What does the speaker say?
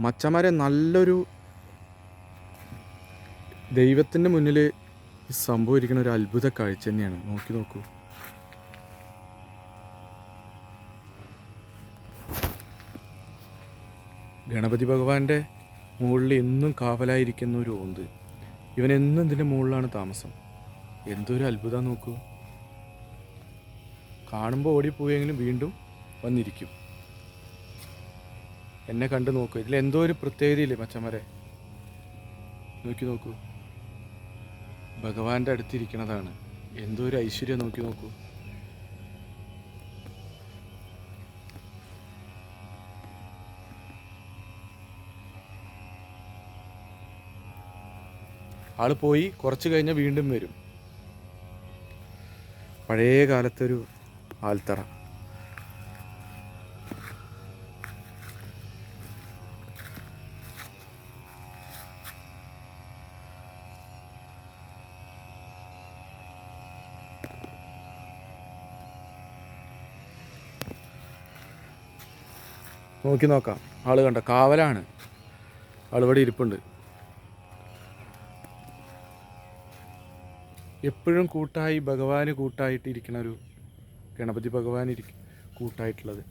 മച്ചന്മാരെ നല്ലൊരു ദൈവത്തിന്റെ മുന്നിൽ സംഭവിക്കുന്ന ഒരു അത്ഭുത കാഴ്ച തന്നെയാണ്. നോക്കി നോക്കൂ. ഗണപതി ഭഗവാന്റെ മുകളിൽ എന്നും കാവലായിരിക്കുന്ന ഒരു ഓന്ത്. ഇവൻ എന്നും ഇതിന്റെ മുകളിലാണ് താമസം. എന്തൊരു അത്ഭുതം നോക്കൂ. കാണുമ്പോൾ ഓടിപ്പോയെങ്കിലും വീണ്ടും വന്നിരിക്കും. എന്നെ കണ്ടു നോക്കൂ. ഇതിൽ എന്തോ ഒരു പ്രത്യേകതയില്ലേ മച്ചന്മാരെ? നോക്കി നോക്കൂ. ഭഗവാന്റെ അടുത്തിരിക്കണതാണ്. എന്തോ ഒരു ഐശ്വര്യം നോക്കി നോക്കൂ. ആൾ പോയി കുറച്ച് കഴിഞ്ഞാൽ വീണ്ടും വരും. പഴയ കാലത്തൊരു ആൽത്തറ നോക്കി നോക്കാം ആൾ കണ്ട? കാവലാണ്. ആളിവിടെ ഇരിപ്പുണ്ട്. എപ്പോഴും കൂട്ടായി ഭഗവാന് കൂട്ടായിട്ട് ഇരിക്കണ ഒരു ഗണപതി ഭഗവാൻ ഇരിക്കും കൂട്ടായിട്ടുള്ളത്.